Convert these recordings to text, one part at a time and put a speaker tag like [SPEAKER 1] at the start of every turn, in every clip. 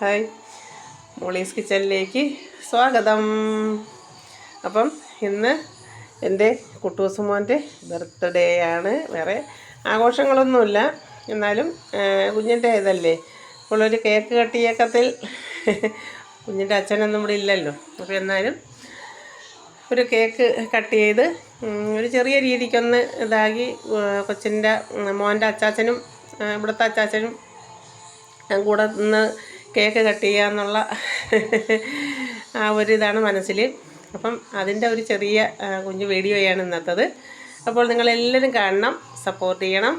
[SPEAKER 1] Hi. Molly's കിച്ചണിലേക്ക് സ്വാഗതം. അപ്പം ഇന്ന് എന്റെ കുട്ടൂസുമോന്റെ ബർത്ത്ഡേ ആണ്. വേറെ ആഘോഷങ്ങളൊന്നുമില്ല. എന്നാലും കുഞ്ഞിന്റെ ഇതല്ലേ. ഉള്ളൊരു കേക്ക് കട്ടിയക്കത്തിൽ കുഞ്ഞിന്റെ അച്ഛനൊന്നും ഇവിടെ ഇല്ലല്ലോ. അപ്പോൾ എന്നാലും ഒരു കേക്ക് കട്ട് ചെയ്ത് ഒരു ചെറിയ രീതിക്കൊന്ന് ഇതാക്കി കൊച്ചിന്റെ മോന്റെ അച്ചാച്ചനും ഇവിടുത്തെ അച്ചാച്ചനും കൂടെ നിന്ന് കേക്ക് കട്ട് ചെയ്യാമെന്നുള്ള ആ ഒരു ഇതാണ് മനസ്സിൽ അപ്പം അതിന്റെ ഒരു ചെറിയ കുഞ്ഞു വീഡിയോയാണ് ഇന്നത്തത്. അപ്പോൾ നിങ്ങളെല്ലാവരും കാണണം സപ്പോർട്ട് ചെയ്യണം.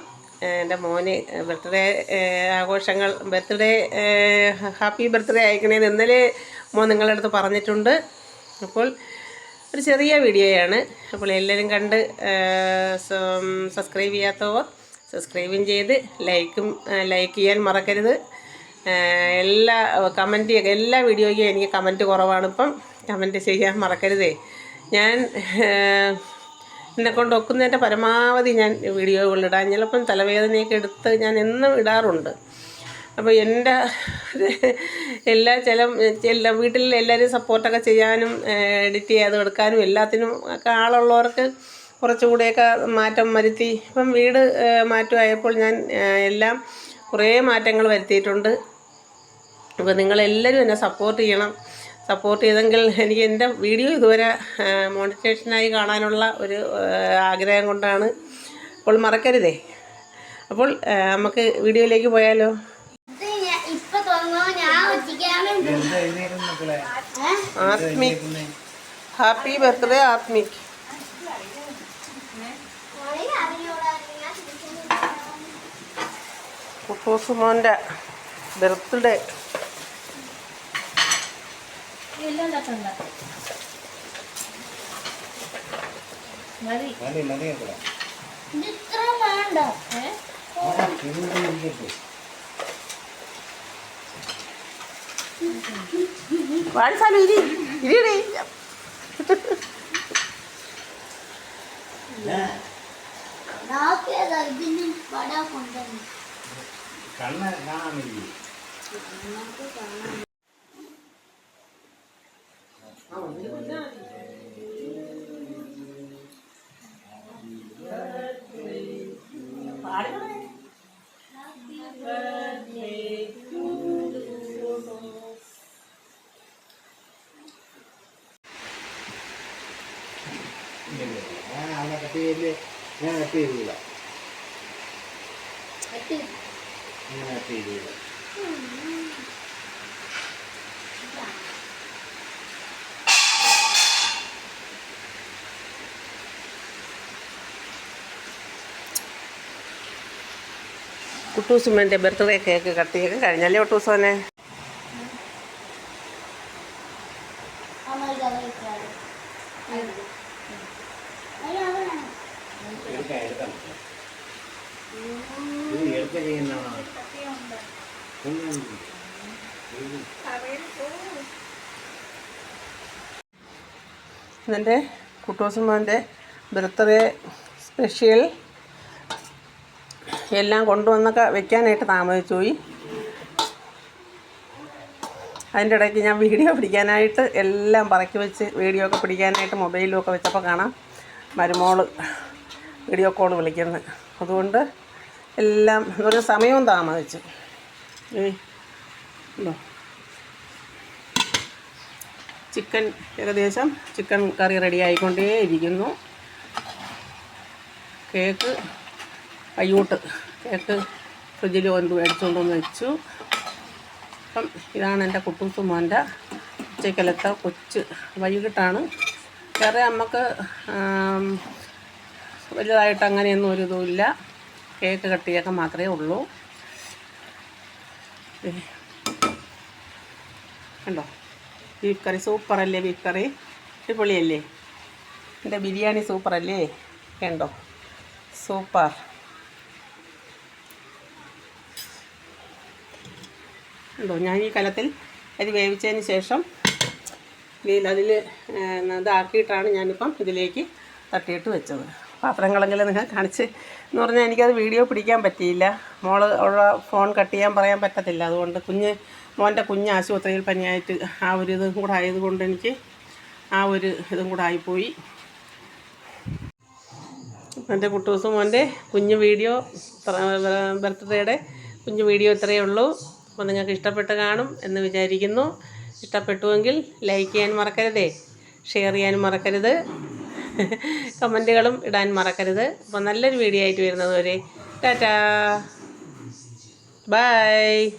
[SPEAKER 1] എന്റെ മോന് ബർത്ത്ഡേ ആഘോഷങ്ങൾ ബർത്ത്ഡേ ഹാപ്പി ബർത്ത്ഡേ അയക്കണേന്ന് ഇന്നലെ മോൻ നിങ്ങളുടെ അടുത്ത് പറഞ്ഞിട്ടുണ്ട്. അപ്പോൾ ഒരു ചെറിയ വീഡിയോയാണ്. അപ്പോൾ എല്ലാവരും കണ്ട് സബ്സ്ക്രൈബ് ചെയ്യാത്തവർ സബ്സ്ക്രൈബും ചെയ്ത് ലൈക്കും ലൈക്ക് ചെയ്യാൻ മറക്കരുത്. എല്ലാ കമന്റ് എല്ലാ വീഡിയോയ്ക്കും എനിക്ക് കമന്റ് കുറവാണ്. ഇപ്പം കമന്റ് ചെയ്യാൻ മറക്കരുതേ. ഞാൻ എന്നെ കൊണ്ട് ഒക്കുന്നതിന്റെ പരമാവധി ഞാൻ വീഡിയോകൾ ഇടാൻ ചിലപ്പം തലവേദനയൊക്കെ എടുത്ത് ഞാൻ എന്നും ഇടാറുണ്ട്. അപ്പോൾ എന്റെ എല്ലാ ചില എല്ലാ വീട്ടിൽ എല്ലാവരും സപ്പോർട്ടൊക്കെ ചെയ്യാനും എഡിറ്റ് ചെയ്ത് എടുക്കാനും എല്ലാത്തിനും ഒക്കെ ആളുള്ളവർക്ക് കുറച്ചുകൂടെയൊക്കെ മാറ്റം വരുത്തി. ഇപ്പം വീട് മാറ്റമായപ്പോൾ ഞാൻ എല്ലാം കുറേ മാറ്റങ്ങൾ വരുത്തിയിട്ടുണ്ട്. അപ്പോൾ നിങ്ങളെല്ലാവരും എന്നെ സപ്പോർട്ട് ചെയ്യണം. സപ്പോർട്ട് ചെയ്തെങ്കിൽ എനിക്ക് എന്റെ വീഡിയോ ഇതുവരെ മോണിറ്റേഷനായി കാണാനുള്ള ഒരു ആഗ്രഹം കൊണ്ടാണ്. അപ്പോൾ മറക്കരുതേ. അപ്പോൾ നമുക്ക് വീഡിയോയിലേക്ക് പോയാലോ?
[SPEAKER 2] ഇത് ഞാൻ ഇപ്പൊ തുടങ്ങുമ്പോ ഞാൻ ഉച്ചയ്ക്കാണ്
[SPEAKER 1] ആത്മിക്. Happy birthday Athmik. കുട്ടൂസുമോന്റെ ബർത്ത്ഡേ.
[SPEAKER 3] മതി. മതി കേട്ടോ.
[SPEAKER 2] ഇത് ഇത്ര വേണ്ട.
[SPEAKER 1] വാഴസാലു ഇരി ഇരിയടേ
[SPEAKER 2] നാക്കിയതാ ഇതിന് വട കൊണ്ടുവന്നു.
[SPEAKER 3] കണ്ണ് കാണാൻ വേണ്ടി ഞാൻ അവനെ കട്ട് ചെയ്തില്ലേ ഞാൻ കട്ട് ചെയ്തില്ല കട്ട് ചെയ്തില്ല
[SPEAKER 1] കുട്ടൂസുമോന്റെ ബർത്ത്ഡേ കേക്ക് കട്ട് ചെയ്ത് കഴിഞ്ഞല്ലേ കുട്ടൂസോനെ?
[SPEAKER 3] എടുക്ക ചെയ്യുന്നതാണ്.
[SPEAKER 1] എന്റെ കുട്ടോസമ്മാന്റെ ബർത്ത്ഡേ സ്പെഷ്യൽ എല്ലാം കൊണ്ടുവന്നൊക്കെ വെക്കാനായിട്ട് താമസിച്ചു പോയി. അതിന്റെ ഇടയ്ക്ക് ഞാൻ വീഡിയോ പിടിക്കാനായിട്ട് എല്ലാം പറക്കി വെച്ച് വീഡിയോ ഒക്കെ പിടിക്കാനായിട്ട് മൊബൈലും ഒക്കെ വെച്ചപ്പോൾ കാണാം. മരുമോൾ വീഡിയോ കോൾ വിളിക്കുന്നത് അതുകൊണ്ട് എല്ലാം ഒരു സമയവും താമസിച്ചു. ഉണ്ടോ? ചിക്കൻ ഏകദേശം ചിക്കൻ കറി റെഡി ആയിക്കൊണ്ടേ ഇരിക്കുന്നു. കേക്ക് കയ്യൂട്ട് കേക്ക് ഫ്രിഡ്ജിൽ കൊണ്ട് മേടിച്ചുകൊണ്ടൊന്ന് വെച്ചു. അപ്പം ഇതാണ് എന്റെ കുട്ടൂസ് മോന്റെ ഉച്ചക്കലത്തെ കൊച്ച്. വൈകിട്ടാണ്. വേറെ നമുക്ക് വലുതായിട്ട് അങ്ങനെയൊന്നും ഒരു ഇതുമില്ല കേക്ക് കട്ടിയൊക്കെ മാത്രമേ ഉള്ളൂ. കണ്ടോ? ബീഫ് കറി സൂപ്പറല്ലേ ബീഫ് കറി അടിപൊളിയല്ലേ? എന്റെ ബിരിയാണി സൂപ്പറല്ലേ? കണ്ടോ? സൂപ്പർ. ഉണ്ടോ ഞാൻ ഈ കലത്തിൽ അത് വേവിച്ചതിന് ശേഷം അതിൽ ഇതാക്കിയിട്ടാണ് ഞാനിപ്പം ഇതിലേക്ക് തട്ടിയിട്ട് വെച്ചത്. പാത്രങ്ങളെങ്കിലും നിങ്ങൾ കാണിച്ച് എന്ന് പറഞ്ഞാൽ എനിക്കത് വീഡിയോ പിടിക്കാൻ പറ്റിയില്ല. മോൾ ഉള്ള ഫോൺ കട്ട് ചെയ്യാൻ പറയാൻ പറ്റത്തില്ല. അതുകൊണ്ട് കുഞ്ഞ് മോന്റെ കുഞ്ഞ് ആശുപത്രിയിൽ പനിയായിട്ട് ആ ഒരു ഇതും കൂടെ ആയതുകൊണ്ട് എനിക്ക് ആ ഒരു ഇതും കൂടെ ആയിപ്പോയി. എന്റെ കുട്ടൂസും മോന്റെ കുഞ്ഞ് വീഡിയോ ബർത്ത്ഡേയുടെ കുഞ്ഞ് വീഡിയോ ഇത്രയേ ഉള്ളൂ. അപ്പോൾ നിങ്ങൾക്ക് ഇഷ്ടപ്പെട്ട് കാണും എന്ന് വിചാരിക്കുന്നു. ഇഷ്ടപ്പെട്ടുവെങ്കിൽ ലൈക്ക് ചെയ്യാൻ മറക്കരുതേ. ഷെയർ ചെയ്യാൻ മറക്കരുത്. കമന്റുകളും ഇടാൻ മറക്കരുത്. അപ്പോൾ നല്ലൊരു വീഡിയോ ആയിട്ട് വരുന്നത് വരെ ടാറ്റാ. ബൈ.